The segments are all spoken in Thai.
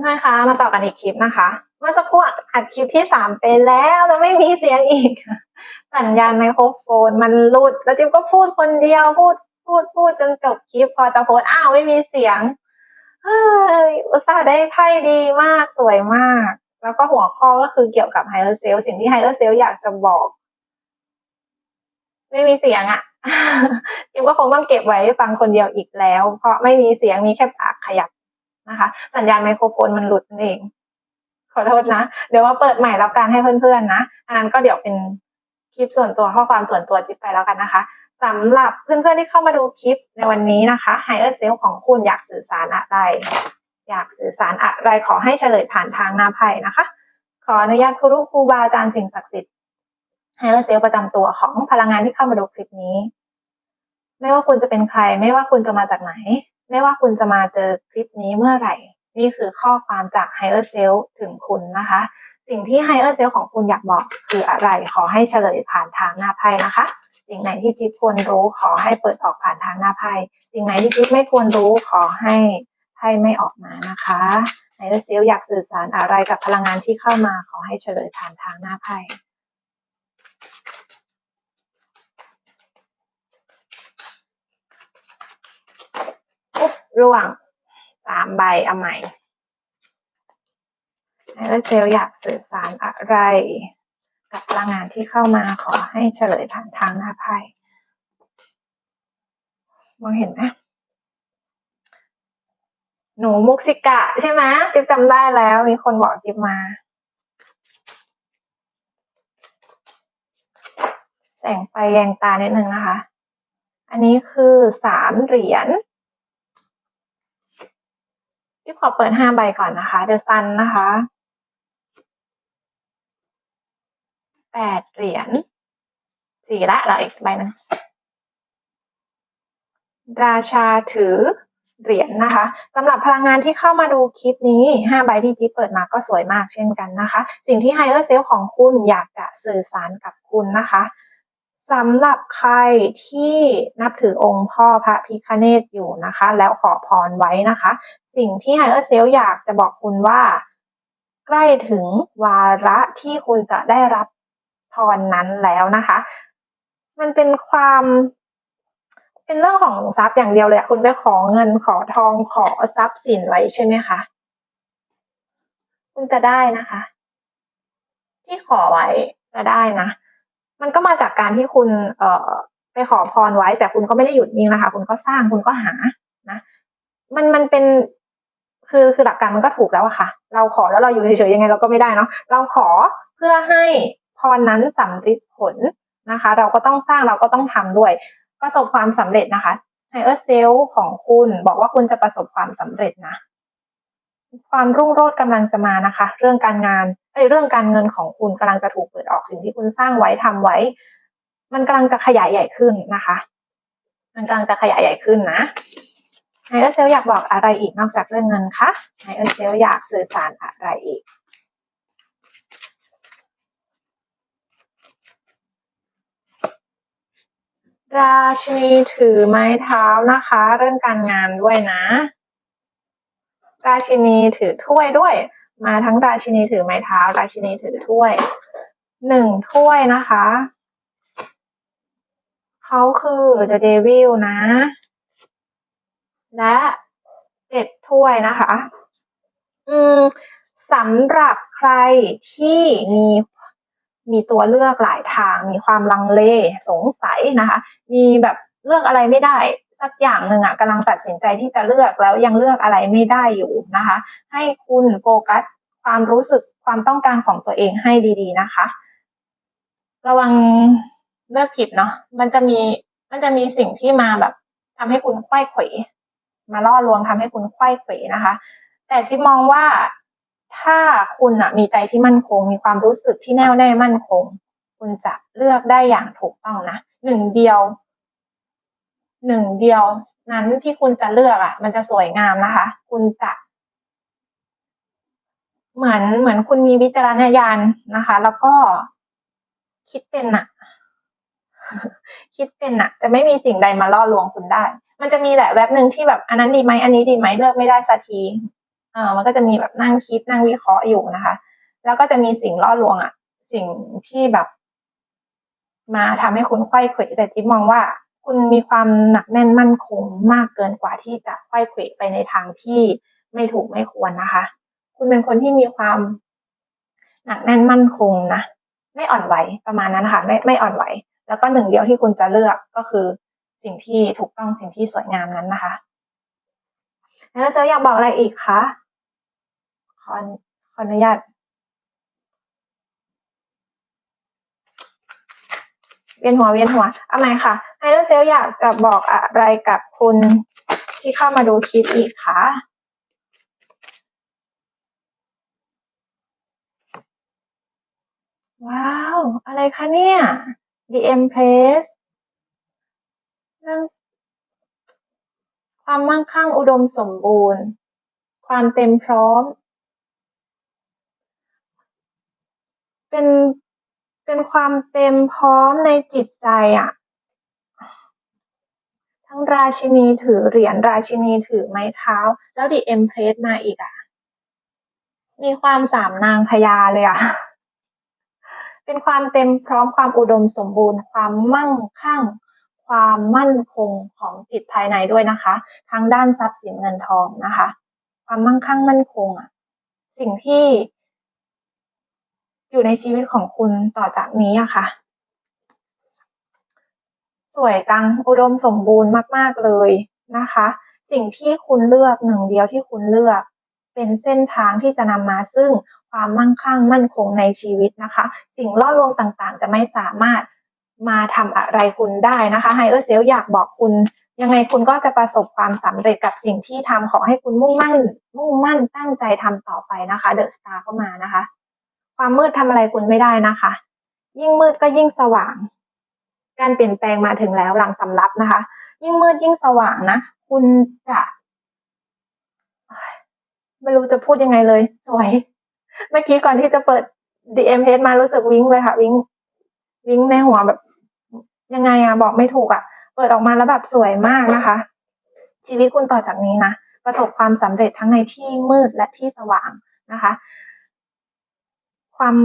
เพื่อนๆคะมาต่อกันอีกคลิปนะคะ เมื่อสักครู่อัดคลิปที่สามไปแล้วแต่ไม่มีเสียงอีก สัญญาณไมโครโฟน มันหลุด แล้วจิ๊บก็พูดคนเดียวพูดพูดพูดจนจบคลิปพอจะโพสอ้าวไม่มีเสียงเฮ้ยอุตส่าห์ได้ไพ่ดีมากสวยมาก แล้วก็หัวข้อก็คือเกี่ยวกับไฮเออร์เซลสิ่งที่ไฮเออร์เซลอยากจะบอก ไม่มีเสียงอะ่ะจิ๊บก็คงต้องเก็บไว้ฟังคนเดียวอีกแล้ว เพราะไม่มีเสียงมีแค่ปากขยับ นะคะ สัญญาณไมโครโฟนมันหลุดนั่นเอง ขอโทษนะ เดี๋ยวว่าเปิดใหม่แล้วกันให้เพื่อนๆนะ อันนั้นก็เดี๋ยวเป็นคลิปส่วนตัวข้อความส่วนตัวจิ๊บไปแล้วกันนะคะสำหรับเพื่อนๆที่เข้ามาดูคลิปในวันนี้นะคะ Higher Self ของคุณอยากสื่อสารอะไร อยากสื่อสารอะไรขอให้เฉลยผ่านทางหน้าไพ่นะคะ ขออนุญาตครูครูบาอาจารย์สิ่งศักดิ์สิทธิ์ Higher Self ประจำตัวของพลังงานที่เข้ามาดูคลิปนี้ ไม่ว่าคุณจะเป็นใคร ไม่ว่าคุณจะมาจากไหน ไม่ว่าคุณจะมาเจอคลิปนี้เมื่อไหร่ นี่คือข้อความจาก Higher Self ถึงคุณนะคะ สิ่งที่ Higher Self ของคุณอยากบอกคืออะไร ขอให้เฉลยผ่านทางหน้าไพ่นะคะ สิ่งไหนที่จิ๊บควรรู้ขอให้เปิดออกผ่านทางหน้าไพ่สิ่งไหนที่จิ๊บไม่ควรรู้ขอให้ไพ่ไม่ออกมานะคะ Higher Self อยากสื่อสารอะไรกับพลังงานที่เข้ามาขอให้เฉลยผ่านทางหน้าไพ่ ปุ๊บ ร่วงสามใบเอาใหม่ไอรเซลอยากสื่อสารอะไร กับพลังงานที่เข้ามาขอให้เฉลยผ่านทางหน้าไพ่มองเห็นไหมหนูมุกซิกะใช่ไหมจิ๊บจำได้แล้วมีคนบอกจิ๊บมา แสงไฟแยงตานิดนึงนะคะ อันนี้คือสามเหรียญ พี่ขอเปิดห้าใบก่อนนะคะเดอะซันนะคะแปดเหรียญสี่ละเหลืออีกใบหนึงราชาถือเหรียญนะคะสำหรับพลังงานที่เข้ามาดูคลิปนี้ห้าใบที่จิ๊บเปิดมาก็สวยมากเช่นกันนะคะ สิ่งที่ไฮเออร์เซลของคุณอยากจะสื่อสารกับคุณนะคะ สำหรับใครที่นับถือองค์พ่อพระพิคเนตอยู่นะคะ แล้วขอพรไว้นะคะ สิ่งที่ไฮเออร์เซลอยากจะบอกคุณว่า ใกล้ถึงวาระที่คุณจะได้รับพรนั้นแล้วนะคะ มันเป็นความ เป็นเรื่องของทรัพย์อย่างเดียวเลยคุณไปขอเงินขอทองขอทรัพย์สินไว้ใช่ไหมคะคุณจะได้นะคะ ที่ขอไว้จะได้นะ มันก็มาจากการที่คุณเอ่อไปขอพรไว้ แต่คุณก็ไม่ได้หยุดนิ่งนะคะ คุณก็สร้างคุณก็หานะมันมันเป็นคือคือหลักการมันก็ถูกแล้วอะค่ะ เราขอแล้วเราอยู่เฉยๆยังไงเราก็ไม่ได้เนาะเราขอเพื่อให้พรนั้นสำเร็จผลนะคะ เราก็ต้องสร้างเราก็ต้องทำด้วย ประสบความสำเร็จนะคะไฮเออร์เซลของคุณบอกว่าคุณจะประสบความสำเร็จนะ ความรุ่งโรจน์กำลังจะมานะคะ เรื่องการงานเอ้เรื่องการเงินของคุณกำลังจะถูกเปิดออกสิ่งที่คุณสร้างไว้ทำไว้ มันกำลังจะขยายใหญ่ขึ้นนะคะ มันกำลังจะขยายใหญ่ขึ้นนะไฮเออร์เซลอยากบอกอะไรอีกนอกจากเรื่องเงินคะไฮเออร์เซลอยากสื่อสารอะไรอีกราชินีถือไม้เท้านะคะ เรื่องการงานด้วยนะ ราชินีถือถ้วยด้วย มาทั้งราชินีถือไม้เท้า ราชินีถือถ้วยหนึ่งถ้วยนะคะเขาคือ The Devil นะ และเจ็ดถ้วยนะคะ อืมสำหรับใครที่มีมีตัวเลือกหลายทาง มีความลังเลสงสัยนะคะ มีแบบเลือกอะไรไม่ได้ สักอย่างหนึ่งอะกำลังตัดสินใจที่จะเลือกแล้วยังเลือกอะไรไม่ได้อยู่นะคะ ให้คุณโฟกัสความรู้สึกความต้องการของตัวเองให้ดีๆนะคะ ระวังเลือกผิดเนาะมันจะมีมันจะมีสิ่งที่มาแบบทำให้คุณไขว้เขวมาล่อลวงทำให้คุณไขว้เขวนะคะ แต่ที่มองว่าถ้าคุณอะมีใจที่มั่นคง มีความรู้สึกที่แน่วแน่มั่นคง คุณจะเลือกได้อย่างถูกต้องนะหนึ่งเดียว หนึ่งเดียวนั้นที่คุณจะเลือกอะมันจะสวยงามนะคะ คุณจะเหมือนเหมือนคุณมีวิจารณญาณนะคะ แล้วก็คิดเป็นอะคิดเป็นอะจะไม่มีสิ่งใดมาล่อลวงคุณได้ มันจะมีแหละแว็บหนึ่งที่แบบอันนั้นดีไหมอันนี้ดีไหมเลือกไม่ได้สักทีเออมันก็จะมีแบบนั่งคิดนั่งวิเคราะห์อยู่นะคะ แล้วก็จะมีสิ่งล่อลวงอะสิ่งที่แบบ มาทำให้คุณไขว้เขวแต่จิ๊บมองว่า คุณมีความหนักแน่นมั่นคงมากเกินกว่าที่จะไขว้เขวไปในทางที่ไม่ถูกไม่ควรนะคะ คุณเป็นคนที่มีความหนักแน่นมั่นคงนะ ไม่อ่อนไหวประมาณนั้นนะคะไม่ไม่อ่อนไหว แล้วก็หนึ่งเดียวที่คุณจะเลือกก็คือสิ่งที่ถูกต้องสิ่งที่สวยงามนั้นนะคะ แล้วเซลอยากบอกอะไรอีกคะขอขออนุญาตเวียนหัวเวียนหัวเอาใหมค่ะ เดอร์เซลอยากจะบอกอะไรกับคุณที่เข้ามาดูคลิปอีกคะว้าว อะไรคะเนี่ย DM Press เรื่องความมั่งคั่งอุดมสมบูรณ์ ความเต็มพร้อม เป็นเป็นความเต็มพร้อมในจิตใจอะ ทั้งราชินีถือเหรียญราชินีถือไม้เท้า แล้วดีเอ็มเพรสมาอีกอะมีความสามนางพญาเลยอะเป็นความเต็มพร้อมความอุดมสมบูรณ์ ความมั่งคั่ง ความมั่นคงของจิตภายในด้วยนะคะ ทั้งด้านทรัพย์สินเงินทองนะคะ ความมั่งคั่งมั่นคงอะสิ่งที่อยู่ในชีวิตของคุณต่อจากนี้อะค่ะ สวยจังอุดมสมบูรณ์มาก ๆ เลยนะคะ สิ่งที่คุณเลือกหนึ่งเดียวที่คุณเลือก เป็นเส้นทางที่จะนำมาซึ่งความมั่งคั่งมั่นคงในชีวิตนะคะ สิ่งล่อลวงต่างๆ จะไม่สามารถมาทำอะไรคุณได้นะคะไฮเออร์เซลอยากบอกคุณ ยังไงคุณก็จะประสบความสำเร็จกับสิ่งที่ทำขอให้คุณมุ่งมั่น มุ่งมั่นตั้งใจทำต่อไปนะคะเดอะสตาร์เข้ามานะคะ ความมืดทำอะไรคุณไม่ได้นะคะ ยิ่งมืดก็ยิ่งสว่าง การเปลี่ยนแปลงมาถึงแล้วหลังสำรับนะคะ ยิ่งมืดยิ่งสว่างนะ คุณจะ ไม่รู้จะพูดยังไงเลย สวย เมื่อกี้ก่อนที่จะเปิด DM h มารู้สึกวิ้งเลยค่ะ วิ้งวิ้งในหัวแบบ ยังไงอะบอกไม่ถูกอะเปิดออกมาแล้วแบบสวยมากนะคะ ชีวิตคุณต่อจากนี้นะประสบความสำเร็จทั้งในที่มืดและที่สว่างนะคะ ความ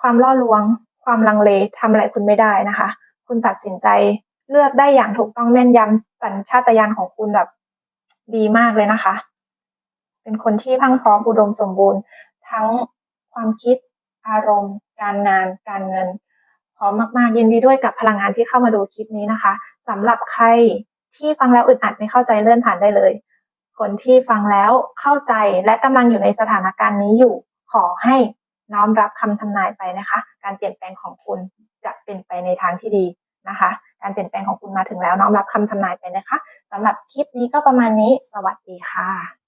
ความล่อลวง ความลังเลทำอะไรคุณไม่ได้นะคะ คุณตัดสินใจเลือกได้อย่างถูกต้องแม่นยำสัญชาตญาณของคุณแบบดีมากเลยนะคะ เป็นคนที่พังพร้อมอุดมสมบูรณ์ ทั้งความคิดอารมณ์ การงานการเงินพร้อมมาก ๆ ยินดีด้วยกับพลังงานที่เข้ามาดูคลิปนี้นะคะสำหรับใครที่ฟังแล้วอึดอัดไม่เข้าใจเลื่อนผ่านได้เลย คนที่ฟังแล้วเข้าใจและกำลังอยู่ในสถานการณ์นี้อยู่ ขอให้น้อมรับคำทำนายไปนะคะ การเปลี่ยนแปลงของคุณจะเป็นไปในทางที่ดี นะคะ การเปลี่ยนแปลงของคุณมาถึงแล้วน้อมรับคำทำนายไปนะคะสำหรับคลิปนี้ก็ประมาณนี้ สวัสดีค่ะ